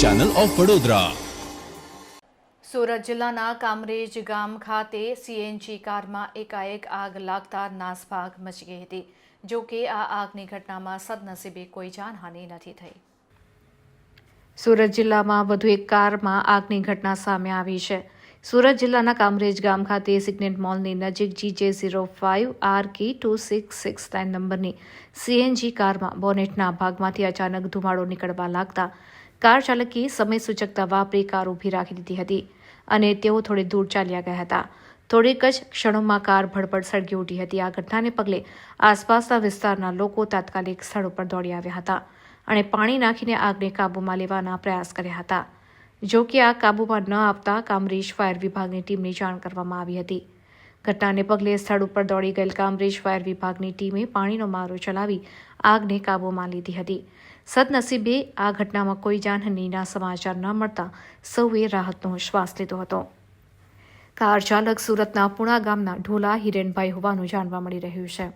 Channel of Vadodara Surat જિલ્લાના કામરેજ ગામ ખાતે સીએનજી કારમાં એકાએક આગ લાગતા નાસભાગ મચી ગઈ હતી. જો કે આ આગની ઘટનામાં સદનસીબે કોઈ જાનહાનિ નથી થઈ. સુરત જિલ્લામાં વધુ એક કારમાં આગની ઘટના સામે આવી છે. સુરત જિલ્લાના કામરેજ ગામ ખાતે સિગ્નેટ મોલની નજીક GJ zero five R K two six six nine નંબરની સીએનજી કારમાં બોનેટના ભાગમાંથી અચાનક ધુમાડો નીકળવા લાગતા કાર ચાલકે સમય સૂચકતા વાપરી કાર ઊભી રાખી દીધી હતી અને તેઓ થોડી દૂર ચાલ્યા ગયા હતા. થોડીક જ ક્ષણોમાં કાર ભડભડ સળગી ઉઠી હતી. આ ઘટનાને પગલે આસપાસના વિસ્તારના લોકો તાત્કાલિક સ્થળ ઉપર દોડી આવ્યા હતા અને પાણી નાખીને આગને કાબૂમાં લેવાના પ્રયાસ કર્યા હતા. જો કે આ કાબૂમાં ન આવતા કામરેજ ફાયર વિભાગની ટીમને જાણ કરવામાં આવી હતી. ઘટનાને પગલે સ્થળ ઉપર દોડી ગયેલ કામરેજ ફાયર વિભાગની ટીમે પાણીનો મારો ચલાવી આગને કાબૂમાં લીધી હતી. સદનસીબે આ ઘટનામાં કોઈ જાનહાનિના સમાચાર ન મળતા સૌએ રાહતનો શ્વાસ લીધો હતો. કાર ચાલક સુરતના પુણા ગામના ઢોલા હિરેનભાઈ હોવાનું જાણવા મળી રહ્યું છે.